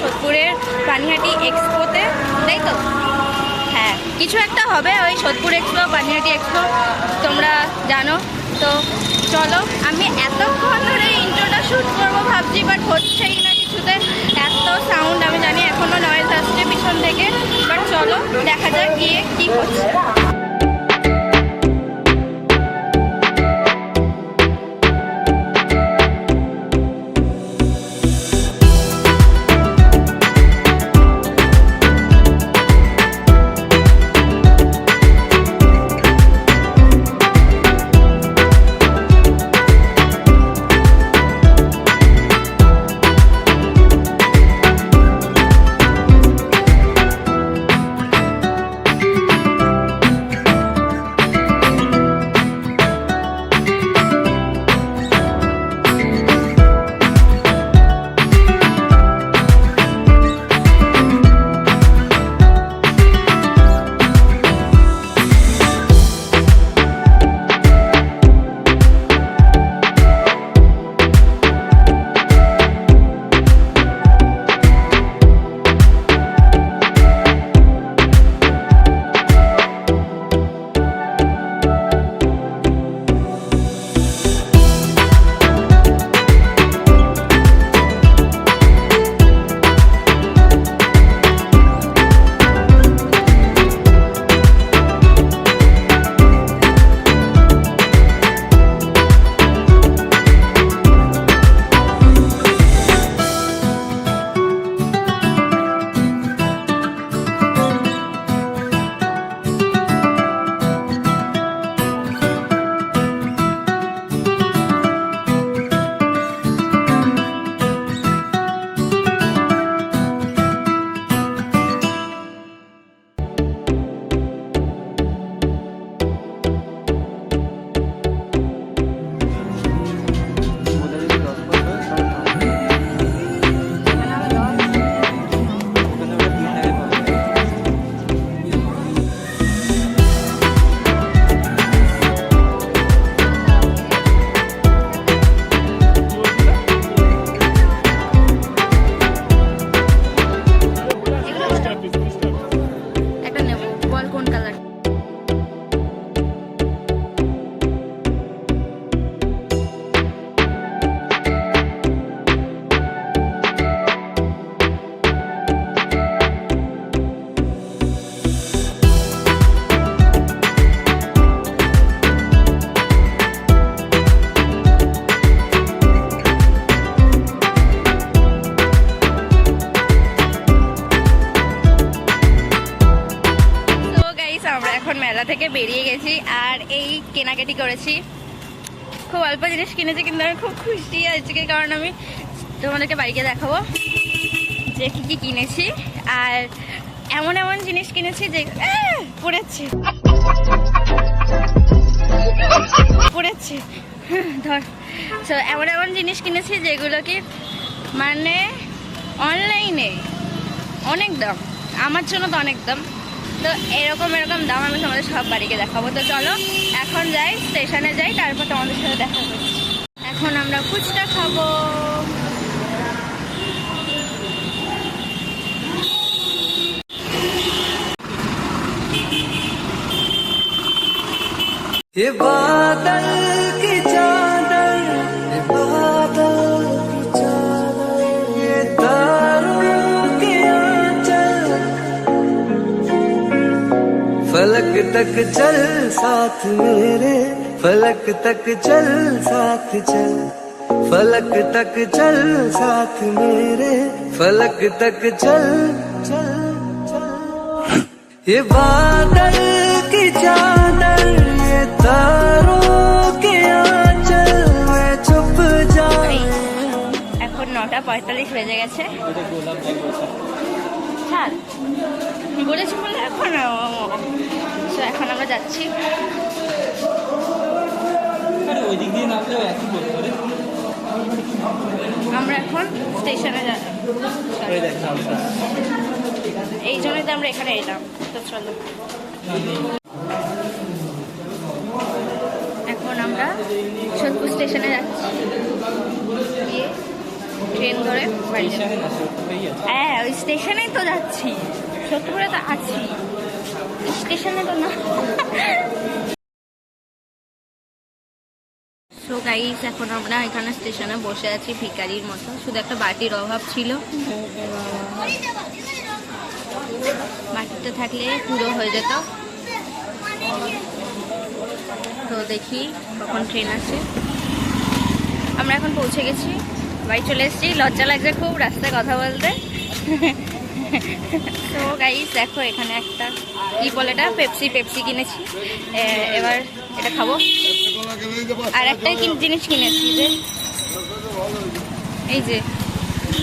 সোদপুরের পানিহাটি এক্সপোতে, তাই তো? হ্যাঁ কিছু একটা হবে ওই সোদপুর এক্সপো, পানিহাটি এক্সপো, তোমরা জানো। তো চলো, আমি এতক্ষণ ধরে ইন্ট্রোটা শ্যুট করব ভাবছি বাট হচ্ছেই না কিছুতে এত সাউন্ড আমি জানি এখনও নয়েজ আসছে পিছন থেকে। বাট চলো, দেখা যাক গিয়ে কী হচ্ছে। কেনাকাটি করেছি। খুব অল্প জিনিস কিনেছি, কিন্তু আমি খুব খুশি আজকে কারণ আমি তোমাদেরকে বাড়িকে দেখাবো যে কি কি কিনেছি। আর এমন এমন জিনিস কিনেছি যে! পড়েছে। পড়েছে। ধর। তো এমন এমন জিনিস কিনেছি যেগুলো কি মানে অনলাইনে অনেক দাম। আমার জন্য তো অনেক দাম। তো এরকম এরকম দাম আমি তোমাদের সব বাড়িকে দেখাবো তো চলো এখন যাই স্টেশনে যাই তারপর তোমাদের সাথে দেখা করছি এখন আমরা ফুচকা খাবো ये बादल तक चल साथ मेरे फलक तक चल साथ चल फलक तक चल साथ मेरे फलक तक चल चल चल ये बादल की चादर ये तारों के आंचल में छुप এই, जाए এখন নটা পঁয়তাল্লিশ বেজে গেছে ছাড় বলেছি বলে এখন এখন আমরা যাচ্ছি। আমরা এখন স্টেশনে এই জন্যই তো আমরা এখানে এলাম। তো চলো। এখন আমরা সোদপুর স্টেশনে যাচ্ছি। ট্রেন ধরে আছে হ্যাঁ ওই স্টেশনেই তো যাচ্ছি। সত্যপুরে তো আছি। স্টেশনে তো না। সো গাইস এখন আমরা এখানে স্টেশনে বসে আছি ভিকারির মতো। শুধু একটা বাটির অভাব ছিল। বাটিটা থাকলে পুরো হয়ে যেত। তো দেখি কখন ট্রেন আসে। আমরা এখন পৌঁছে গেছি। বাড়ি চলে এসেছি। লজ্জা লাগছে খুব রাস্তায় কথা বলতে। তো গাইস দেখো এখানে একটা কি বলে এটা? পেপসি পেপসি কিনেছি। এবার এটা খাব। আর একটা জিনিস কিনেছি যে এই যে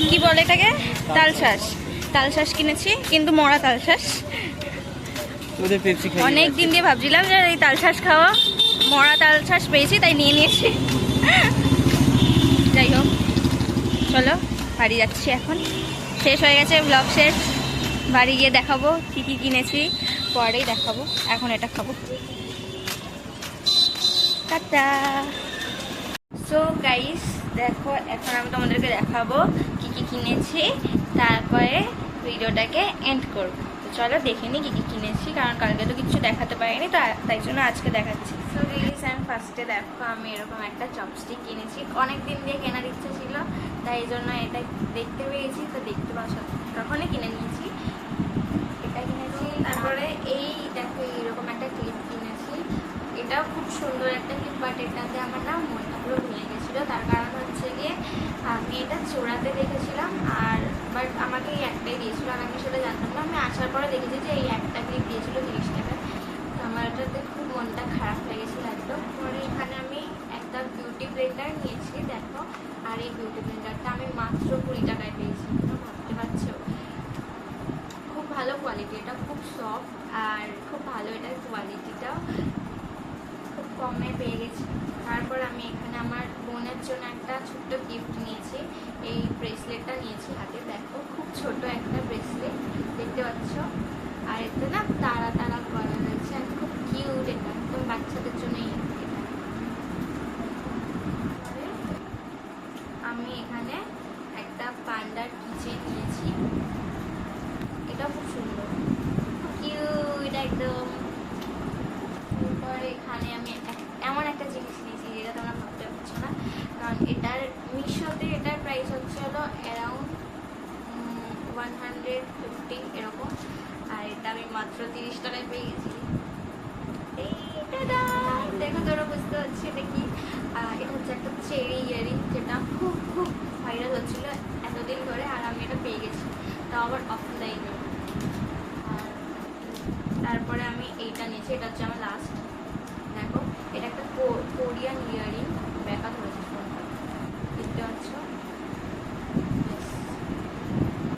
কি বলে এটাকে? তালশাঁস তালশাঁস কিনেছি কিন্তু মরা ওদের অনেক দিন দিয়ে ভাবছিলাম যে এই তালশাঁস খাওয়া। মরা তালশাঁস পেয়েছি তাই নিয়ে নিয়েছি। যাই হোক। চলো, বাড়ি যাচ্ছি এখন। শেষ হয়ে গেছে ব্লগ শেষ। বাড়ি গিয়ে দেখাবো কী কী কিনেছি, পরেই দেখাবো। এখন এটা খাব। সো গাইস দেখো, এখন আমি তোমাদেরকে দেখাবো কি কি কিনেছি, তারপরে ভিডিওটাকে এন্ড করব। চলো দেখে নিই কী কী কিনেছি, কারণ কালকে তো কিছু দেখাতে পারিনি তাই জন্য আজকে দেখাচ্ছি। সো ফার্স্টে দেখো, আমি এরকম একটা চপস্টিক কিনেছি। অনেক দিন দিয়ে কেনার ইচ্ছা ছিল, তাই জন্য এটা দেখতে পেয়েছি, তো দেখতে পাচ্ছ, তখনই কিনে নিয়েছি। এটা কিনেছি, তারপরে এই দেখো, এইরকম একটা ক্লিপ কিনেছি। এটাও খুব সুন্দর একটা ক্লিপ বাট এটাতে আমার না মনটা পুরো ভুলে গেছিল। তার কারণ হচ্ছে গিয়ে আমি এটা চোরাতে দেখেছিলাম, আর বাট আমাকে একটাই দিয়েছিল, আর আমি সেটা জানতাম না। আমি আসার পরে দেখেছি যে এই একটা ক্লিপ দিয়েছিল তিরিশ টাকা তো আমার এটাতে খুব মনটা খারাপ লেগেছিল একদম পরে এখানে আমি একটা বিউটি ব্লেন্ডার নিয়েছি, দেখো। আর এই বিউটি ব্লেন্ডারটা আমি মাত্র কুড়ি টাকায় পেয়েছি ভাবতে পারছ। খুব ভালো কোয়ালিটি এটা খুব সফট আর খুব ভালো এটার কোয়ালিটিটাও খুব কমে পেয়ে গেছি। তারপর আমি এখানে আমার বোনের জন্য একটা ছোট্ট গিফট নিয়েছি। এই ব্রেসলেটটা নিয়েছি হাতে। দেখো, খুব ছোট একটা ব্রেসলেট দেখতে পাচ্ছ? আর এতে না তারা তারা করা রয়েছে। আর খুব কিউট এটা একদম বাচ্চাদের জন্যই এটা আমি এখানে একটা পান্ডার কিচেন নিয়েছি। এটা খুব সুন্দর। কিউট একদম। এরপর এখানে আমি এমন একটা জিনিস নিয়েছি যেটা তোমরা ভাবতে পারছ না। কারণ এটার, মিশোতে এটার প্রাইস হচ্ছে হলো অ্যারাউন্ড ওয়ান হান্ড্রেড এরকম। আর এটা আমি মাত্র তিরিশ টাকায় পেয়ে গেছি। দেখো তোরা বুঝতে পারছি এটা কি। এটা হচ্ছে একটা চেরি। পাওয়ার আবার অফলাইনে তারপরে আমি এইটা নিয়েছি, এটা হচ্ছে আমার লাস্ট দেখো, এটা একটা কোরিয়ান ইয়ারিং